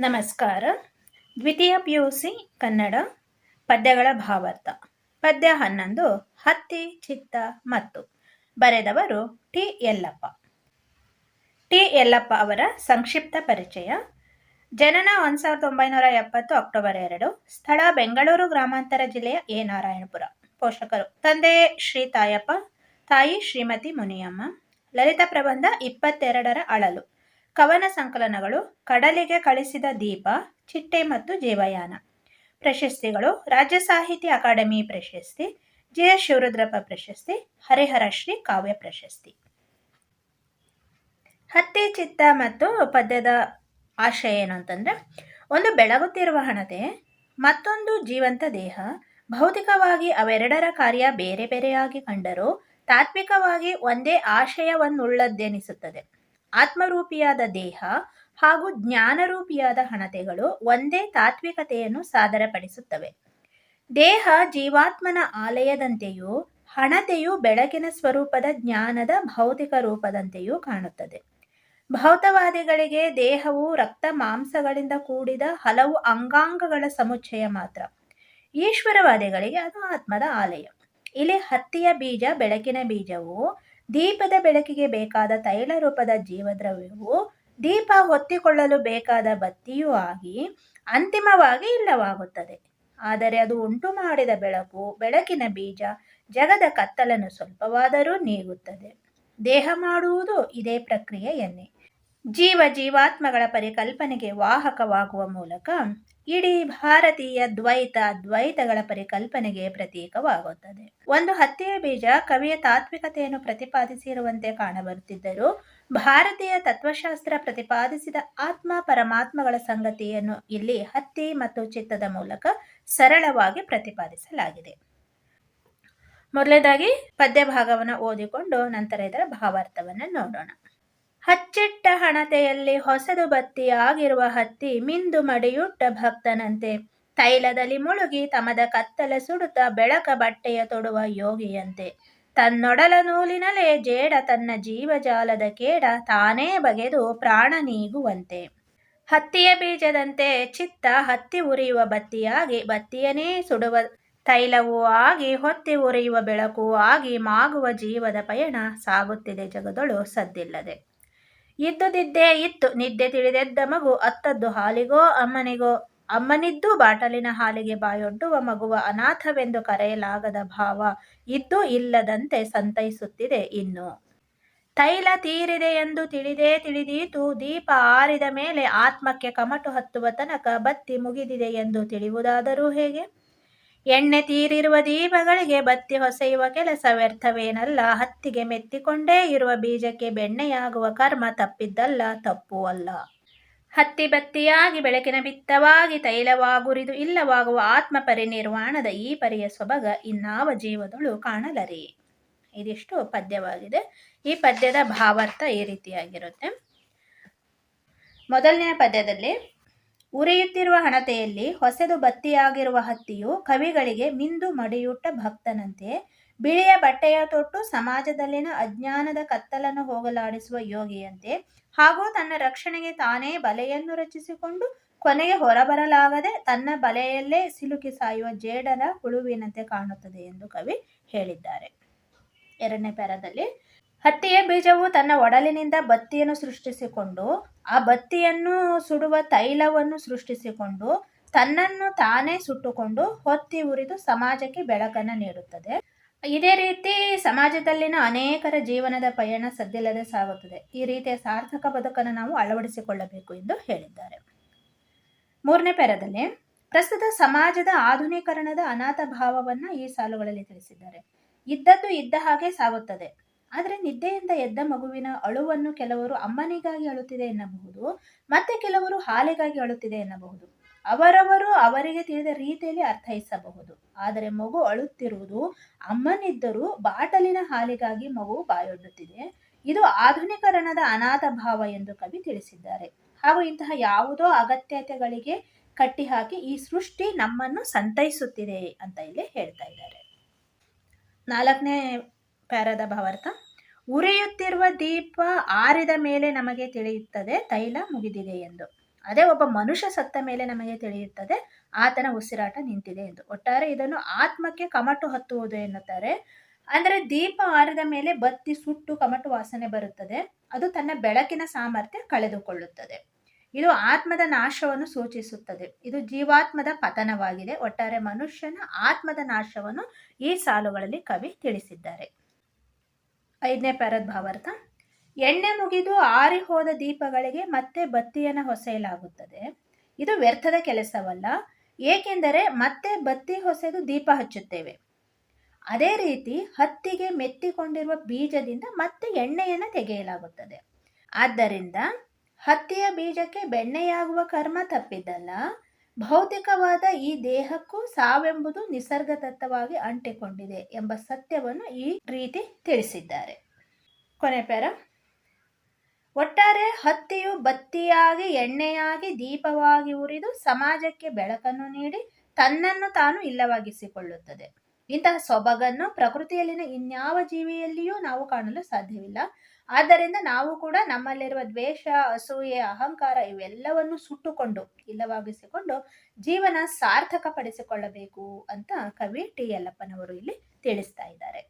ನಮಸ್ಕಾರ. ದ್ವಿತೀಯ P U C Kannada, ಪದ್ಯಗಳ ಭಾವಾರ್ಥ. ಪದ್ಯ ಹನ್ನೊಂದು, ಹತ್ತಿ, ಚಿತ್ತ, ಮತ್ತು. ಬರೆದವರು ಟಿ. ಯಲ್ಲಪ್ಪ. ಟಿ. ಯಲ್ಲಪ್ಪ ಅವರ ಸಂಕ್ಷಿಪ್ತ ಪರಿಚಯ. ಜನನ ಒಂದು ಸಾವಿರದ ಒಂಬೈನೂರ ಎಪ್ಪತ್ತು ಅಕ್ಟೋಬರ್ ಎರಡು. ಸ್ಥಳ ಬೆಂಗಳೂರು, ಗ್ರಾಮಾಂತರ ಜಿಲ್ಲೆಯ ಎ. ನಾರಾಯಣಪುರ. ಪೋಷಕರು. ತಂದೆ ಶ್ರೀ ತಾಯಪ್ಪ, ತಾಯಿ ಶ್ರೀಮತಿ ಮುನಿಯಮ್ಮ. ಲಲಿತ ಪ್ರಬಂಧ ಇಪ್ಪತ್ತೆರಡರ ಅಳಲು. ಕವನ ಸಂಕಲನಗಳು, ಕಡಲಿಗೆ ಕಳಿಸಿದ ದೀಪ, ಚಿಟ್ಟೆ ಮತ್ತು ಜೀವಯಾನ. ಪ್ರಶಸ್ತಿಗಳು, ರಾಜ್ಯ ಸಾಹಿತ್ಯ ಅಕಾಡೆಮಿ ಪ್ರಶಸ್ತಿ ಜಿ ಎಸ್ ಶಿವರುದ್ರಪ್ಪ ಪ್ರಶಸ್ತಿ, ಹರಿಹರ ಶ್ರೀ ಕಾವ್ಯ ಪ್ರಶಸ್ತಿ. ಹತ್ತಿ, ಚಿತ್ತ ಮತ್ತು ಪದ್ಯದ ಆಶಯ ಏನು ಅಂತಂದ್ರೆ, ಒಂದು ಬೆಳಗುತ್ತಿರುವ ಹಣತೆ, ಮತ್ತೊಂದು ಜೀವಂತ ದೇಹ, ಭೌತಿಕವಾಗಿ ಅವೆರಡರ ಕಾರ್ಯ ಬೇರೆ ಬೇರೆಯಾಗಿ ಕಂಡರೂ ತಾತ್ವಿಕವಾಗಿ ಒಂದೇ ಆಶಯವನ್ನುಳ್ಳದ್ದೆನಿಸುತ್ತದೆ. ಆತ್ಮರೂಪಿಯಾದ ದೇಹ ಹಾಗೂ ಜ್ಞಾನರೂಪಿಯಾದ ಹಣತೆಗಳು ಒಂದೇ ತಾತ್ವಿಕತೆಯನ್ನು ಸಾದರಪಡಿಸುತ್ತವೆ. ದೇಹ ಜೀವಾತ್ಮನ ಆಲಯದಂತೆಯೂ ಹಣತೆಯು ಬೆಳಕಿನ ಸ್ವರೂಪದ ಜ್ಞಾನದ ಭೌತಿಕ ರೂಪದಂತೆಯೂ ಕಾಣುತ್ತದೆ. ಭೌತವಾದಿಗಳಿಗೆ ದೇಹವು ರಕ್ತ ಮಾಂಸಗಳಿಂದ ಕೂಡಿದ ಹಲವು ಅಂಗಾಂಗಗಳ ಸಮುಚ್ಚಯ ಮಾತ್ರ. ಈಶ್ವರವಾದಿಗಳಿಗೆ ಅದು ಆತ್ಮದ ಆಲಯ. ಇಲ್ಲಿ ಹತ್ತಿಯ ಬೀಜ, ಬೆಳಕಿನ ಬೀಜವು ದೀಪದ ಬೆಳಕಿಗೆ ಬೇಕಾದ ತೈಲ ರೂಪದ ಜೀವದ್ರವ್ಯವು ದೀಪ ಹೊತ್ತಿಕೊಳ್ಳಲು ಬೇಕಾದ ಬತ್ತಿಯೂ ಆಗಿ ಅಂತಿಮವಾಗಿ ಇಲ್ಲವಾಗುತ್ತದೆ. ಆದರೆ ಅದು ಉಂಟು ಮಾಡಿದ ಬೆಳಕು, ಬೆಳಕಿನ ಬೀಜ, ಜಗದ ಕತ್ತಲನ್ನು ಸ್ವಲ್ಪವಾದರೂ ನೀಗುತ್ತದೆ. ದೇಹ ಮಾಡುವುದು ಇದೇ ಪ್ರಕ್ರಿಯೆ ಎನ್ನೆ ಜೀವ ಜೀವಾತ್ಮಗಳ ಪರಿಕಲ್ಪನೆಗೆ ವಾಹಕವಾಗುವ ಮೂಲಕ ಇಡೀ ಭಾರತೀಯ ದ್ವೈತ ದ್ವೈತಗಳ ಪರಿಕಲ್ಪನೆಗೆ ಪ್ರತೀಕವಾಗುತ್ತದೆ. ಒಂದು ಹತ್ಯೆಯ ಬೀಜ ಕವಿಯ ತಾತ್ವಿಕತೆಯನ್ನು ಪ್ರತಿಪಾದಿಸಿರುವಂತೆ ಕಾಣಬರುತ್ತಿದ್ದರೂ ಭಾರತೀಯ ತತ್ವಶಾಸ್ತ್ರ ಪ್ರತಿಪಾದಿಸಿದ ಆತ್ಮ ಪರಮಾತ್ಮಗಳ ಸಂಗತಿಯನ್ನು ಇಲ್ಲಿ ಹತ್ತಿ ಮತ್ತು ಚಿತ್ತದ ಮೂಲಕ ಸರಳವಾಗಿ ಪ್ರತಿಪಾದಿಸಲಾಗಿದೆ. ಮೊದಲನೇದಾಗಿ ಪದ್ಯ ಭಾಗವನ್ನು ಓದಿಕೊಂಡು ನಂತರ ಇದರ ಭಾವಾರ್ಥವನ್ನು ನೋಡೋಣ. ಹಚ್ಚಿಟ್ಟ ಹಣತೆಯಲ್ಲಿ ಹೊಸದು ಬತ್ತಿಯಾಗಿರುವ ಹತ್ತಿ ಮಿಂದು ಮಡಿಯುಟ್ಟ ಭಕ್ತನಂತೆ. ತೈಲದಲ್ಲಿ ಮುಳುಗಿ ತಮದ ಕತ್ತಲ ಸುಡುತ್ತ ಬೆಳಕ ಬಟ್ಟೆಯ ತೊಡುವ ಯೋಗಿಯಂತೆ. ತನ್ನೊಡಲ ನೂಲಿನಲೇ ಜೇಡ ತನ್ನ ಜೀವಜಾಲದ ಕೇಡ ತಾನೇ ಬಗೆದು ಪ್ರಾಣ ನೀಗುವಂತೆ. ಹತ್ತಿಯ ಬೀಜದಂತೆ ಚಿತ್ತ ಹತ್ತಿ ಉರಿಯುವ ಬತ್ತಿಯಾಗಿ ಬತ್ತಿಯನೇ ಸುಡುವ ತೈಲವೂ ಆಗಿ ಹೊತ್ತಿ ಉರಿಯುವ ಬೆಳಕು ಆಗಿ ಮಾಗುವ ಜೀವದ ಪಯಣ ಸಾಗುತ್ತಿದೆ ಜಗದೊಳು ಸದ್ದಿಲ್ಲದೆ. ಇದ್ದುದಿದ್ದೇ ಇತ್ತು. ನಿದ್ದೆ ತಿಳಿದೆದ್ದ ಮಗು, ಅತ್ತದ್ದು ಹಾಲಿಗೋ, ಅಮ್ಮನಿಗೋ. ಅಮ್ಮನಿದ್ದು ಬಾಟಲಿನ ಹಾಲಿಗೆ ಬಾಯೊಡ್ಡುವ ಮಗುವ ಅನಾಥವೆಂದು ಕರೆಯಲಾಗದ ಭಾವ ಇದ್ದು ಇಲ್ಲದಂತೆ ಸಂತೈಸುತ್ತಿದೆ ಇನ್ನು. ತೈಲ ತೀರಿದೆ ಎಂದು ತಿಳಿದೇ ತಿಳಿದೀತು. ದೀಪ ಆರಿದ ಮೇಲೆ ಆತ್ಮಕ್ಕೆ ಕಮಟು ಹತ್ತುವ ತನಕ ಬತ್ತಿ ಮುಗಿದಿದೆ ಎಂದು ತಿಳಿಯುವುದಾದರೂ ಹೇಗೆ? ಎಣ್ಣೆ ತೀರಿರುವ ದೀಪಗಳಿಗೆ ಬತ್ತಿ ಹೊಸೆಯುವ ಕೆಲಸ ವ್ಯರ್ಥವೇನಲ್ಲ. ಹತ್ತಿಗೆ ಮೆತ್ತಿಕೊಂಡೇ ಇರುವ ಬೀಜಕ್ಕೆ ಬೆಣ್ಣೆಯಾಗುವ ಕರ್ಮ ತಪ್ಪಿದ್ದಲ್ಲ, ತಪ್ಪು ಅಲ್ಲ. ಹತ್ತಿ ಬತ್ತಿಯಾಗಿ ಬೆಳಕಿನ ಬಿತ್ತವಾಗಿ ತೈಲವಾಗುರಿದು ಇಲ್ಲವಾಗುವ ಆತ್ಮ ಪರಿನಿರ್ವಾಣದ ಈ ಪರಿಯ ಸೊಬಗ ಇನ್ನಾವ ಜೀವದಳು ಕಾಣಲರಿ? ಇದಿಷ್ಟು ಪದ್ಯವಾಗಿದೆ. ಈ ಪದ್ಯದ ಭಾವಾರ್ಥ ಈ ರೀತಿಯಾಗಿರುತ್ತೆ. ಮೊದಲನೆಯ ಪದ್ಯದಲ್ಲಿ ಉರಿಯುತ್ತಿರುವ ಹಣತೆಯಲ್ಲಿ ಹೊಸೆದು ಬತ್ತಿಯಾಗಿರುವ ಹತ್ತಿಯು ಕವಿಗಳಿಗೆ ಮಿಂದು ಮಡಿಯುಟ್ಟ ಭಕ್ತನಂತೆ ಬಿಳಿಯ ಬಟ್ಟೆಯ ತೊಟ್ಟು ಸಮಾಜದಲ್ಲಿನ ಅಜ್ಞಾನದ ಕತ್ತಲನ್ನು ಹೋಗಲಾಡಿಸುವ ಯೋಗಿಯಂತೆ ಹಾಗೂ ತನ್ನ ರಕ್ಷಣೆಗೆ ತಾನೇ ಬಲೆಯನ್ನು ರಚಿಸಿಕೊಂಡು ಕೊನೆಗೆ ಹೊರಬರಲಾಗದೆ ತನ್ನ ಬಲೆಯಲ್ಲೇ ಸಿಲುಕಿ ಸಾಯುವ ಜೇಡರ ಹುಳುವಿನಂತೆ ಕಾಣುತ್ತದೆ ಎಂದು ಕವಿ ಹೇಳಿದ್ದಾರೆ. ಎರಡನೇ ಪ್ಯಾರದಲ್ಲಿ ಹತ್ತಿಯ ಬೀಜವು ತನ್ನ ಒಡಲಿನಿಂದ ಬತ್ತಿಯನ್ನು ಸೃಷ್ಟಿಸಿಕೊಂಡು, ಆ ಬತ್ತಿಯನ್ನು ಸುಡುವ ತೈಲವನ್ನು ಸೃಷ್ಟಿಸಿಕೊಂಡು, ತನ್ನನ್ನು ತಾನೇ ಸುಟ್ಟುಕೊಂಡು ಹೊತ್ತಿ ಉರಿದು ಸಮಾಜಕ್ಕೆ ಬೆಳಕನ್ನು ನೀಡುತ್ತದೆ. ಇದೇ ರೀತಿ ಸಮಾಜದಲ್ಲಿನ ಅನೇಕರ ಜೀವನದ ಪಯಣ ಸದ್ದಿಲ್ಲದೆ ಸಾಗುತ್ತದೆ. ಈ ರೀತಿಯ ಸಾರ್ಥಕ ಬದುಕನ್ನು ನಾವು ಅಳವಡಿಸಿಕೊಳ್ಳಬೇಕು ಎಂದು ಹೇಳಿದ್ದಾರೆ. ಮೂರನೇ ಪೆರದಲ್ಲಿ, ಪ್ರಸ್ತುತ ಸಮಾಜದ ಆಧುನೀಕರಣದ ಅನಾಥ ಭಾವವನ್ನು ಈ ಸಾಲುಗಳಲ್ಲಿ ತಿಳಿಸಿದ್ದಾರೆ. ಇದ್ದದ್ದು ಇದ್ದ ಹಾಗೆ ಸಾಗುತ್ತದೆ. ಆದರೆ ನಿದ್ದೆಯಿಂದ ಎದ್ದ ಮಗುವಿನ ಅಳುವನ್ನು ಕೆಲವರು ಅಮ್ಮನಿಗಾಗಿ ಅಳುತ್ತಿದೆ ಎನ್ನಬಹುದು, ಮತ್ತೆ ಕೆಲವರು ಹಾಲಿಗಾಗಿ ಅಳುತ್ತಿದೆ ಎನ್ನಬಹುದು. ಅವರವರು ಅವರಿಗೆ ತಿಳಿದ ರೀತಿಯಲ್ಲಿ ಅರ್ಥೈಸಬಹುದು. ಆದರೆ ಮಗು ಅಳುತ್ತಿರುವುದು ಅಮ್ಮನಿದ್ದರೂ ಬಾಟಲಿನ ಹಾಲಿಗಾಗಿ ಮಗು ಬಾಯೊಡ್ಡುತ್ತಿದೆ. ಇದು ಆಧುನೀಕರಣದ ಅನಾಥ ಭಾವ ಎಂದು ಕವಿ ತಿಳಿಸಿದ್ದಾರೆ. ಹಾಗೂ ಇಂತಹ ಯಾವುದೋ ಅಗತ್ಯತೆಗಳಿಗೆ ಕಟ್ಟಿಹಾಕಿ ಈ ಸೃಷ್ಟಿ ನಮ್ಮನ್ನು ಸಂತೈಸುತ್ತಿದೆ ಅಂತ ಇಲ್ಲಿ ಹೇಳ್ತಾ ಇದ್ದಾರೆ. ನಾಲ್ಕನೇ ಪ್ಯಾರದ ಭಾವಾರ್ಥ. ಉರಿಯುತ್ತಿರುವ ದೀಪ ಆರಿದ ಮೇಲೆ ನಮಗೆ ತಿಳಿಯುತ್ತದೆ, ತೈಲ ಮುಗಿದಿದೆ ಎಂದು. ಅದೇ ಒಬ್ಬ ಮನುಷ್ಯ ಸತ್ತ ಮೇಲೆ ನಮಗೆ ತಿಳಿಯುತ್ತದೆ, ಆತನ ಉಸಿರಾಟ ನಿಂತಿದೆ ಎಂದು. ಒಟ್ಟಾರೆ ಇದನ್ನು ಆತ್ಮಕ್ಕೆ ಕಮಟು ಹತ್ತುವುದು ಎನ್ನುತ್ತಾರೆ. ಅಂದರೆ ದೀಪ ಆರಿದ ಮೇಲೆ ಬತ್ತಿ ಸುಟ್ಟು ಕಮಟು ವಾಸನೆ ಬರುತ್ತದೆ, ಅದು ತನ್ನ ಬೆಳಕಿನ ಸಾಮರ್ಥ್ಯ ಕಳೆದುಕೊಳ್ಳುತ್ತದೆ. ಇದು ಆತ್ಮದ ನಾಶವನ್ನು ಸೂಚಿಸುತ್ತದೆ. ಇದು ಜೀವಾತ್ಮದ ಪತನವಾಗಿದೆ. ಒಟ್ಟಾರೆ ಮನುಷ್ಯನ ಆತ್ಮದ ನಾಶವನ್ನು ಈ ಸಾಲುಗಳಲ್ಲಿ ಕವಿ ತಿಳಿಸಿದ್ದಾರೆ. ಐದನೇ ಪ್ಯಾರದ್ ಭಾವಾರ್ಥ. ಎಣ್ಣೆ ಮುಗಿದು ಆರಿ ಹೋದ ದೀಪಗಳಿಗೆ ಮತ್ತೆ ಬತ್ತಿಯನ್ನು ಹೊಸೆಯಲಾಗುತ್ತದೆ. ಇದು ವ್ಯರ್ಥದ ಕೆಲಸವಲ್ಲ. ಏಕೆಂದರೆ ಮತ್ತೆ ಬತ್ತಿ ಹೊಸೆದು ದೀಪ ಹಚ್ಚುತ್ತೇವೆ. ಅದೇ ರೀತಿ ಹತ್ತಿಗೆ ಮೆತ್ತಿಕೊಂಡಿರುವ ಬೀಜದಿಂದ ಮತ್ತೆ ಎಣ್ಣೆಯನ್ನು ತೆಗೆಯಲಾಗುತ್ತದೆ. ಆದ್ದರಿಂದ ಹತ್ತಿಯ ಬೀಜಕ್ಕೆ ಬೆಣ್ಣೆಯಾಗುವ ಕರ್ಮ ತಪ್ಪಿದ್ದಲ್ಲ. ಭೌತಿಕವಾದ ಈ ದೇಹಕ್ಕೂ ಸಾವೆಂಬುದು ನಿಸರ್ಗದತ್ತವಾಗಿ ಅಂಟಿಕೊಂಡಿದೆ ಎಂಬ ಸತ್ಯವನ್ನು ಈ ರೀತಿ ತಿಳಿಸಿದ್ದಾರೆ. ಕೊನೆ ಪೇರ ಒಟ್ಟಾರೆ ಹತ್ತಿಯು ಬತ್ತಿಯಾಗಿ, ಎಣ್ಣೆಯಾಗಿ, ದೀಪವಾಗಿ ಉರಿದು, ಸಮಾಜಕ್ಕೆ ಬೆಳಕನ್ನು ನೀಡಿ, ತನ್ನನ್ನು ತಾನು ಇಲ್ಲವಾಗಿಸಿಕೊಳ್ಳುತ್ತದೆ. ಇಂತಹ ಸೊಬಗನ್ನು ಪ್ರಕೃತಿಯಲ್ಲಿನ ಇನ್ಯಾವ ಜೀವಿಯಲ್ಲಿಯೂ ನಾವು ಕಾಣಲು ಸಾಧ್ಯವಿಲ್ಲ. ಆದ್ದರಿಂದ ನಾವು ಕೂಡ ನಮ್ಮಲ್ಲಿರುವ ದ್ವೇಷ, ಅಸೂಯೆ, ಅಹಂಕಾರ ಇವೆಲ್ಲವನ್ನು ಸುಟ್ಟುಕೊಂಡು, ಇಲ್ಲವಾಗಿಸಿಕೊಂಡು ಜೀವನ ಸಾರ್ಥಕ ಪಡಿಸಿಕೊಳ್ಳಬೇಕು ಅಂತ ಕವಿ ಟಿ. ಯಲ್ಲಪ್ಪನವರು ಇಲ್ಲಿ ತಿಳಿಸ್ತಾ ಇದ್ದಾರೆ.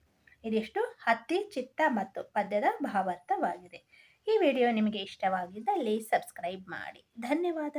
ಇದಿಷ್ಟು ಹತ್ತಿ, ಚಿತ್ತ ಮತ್ತು ಪದ್ಯದ ಭಾವಾರ್ಥವಾಗಿದೆ. ಈ ವಿಡಿಯೋ ನಿಮಗೆ ಇಷ್ಟವಾಗಿದ್ದಲ್ಲಿ ಸಬ್ಸ್ಕ್ರೈಬ್ ಮಾಡಿ. ಧನ್ಯವಾದ.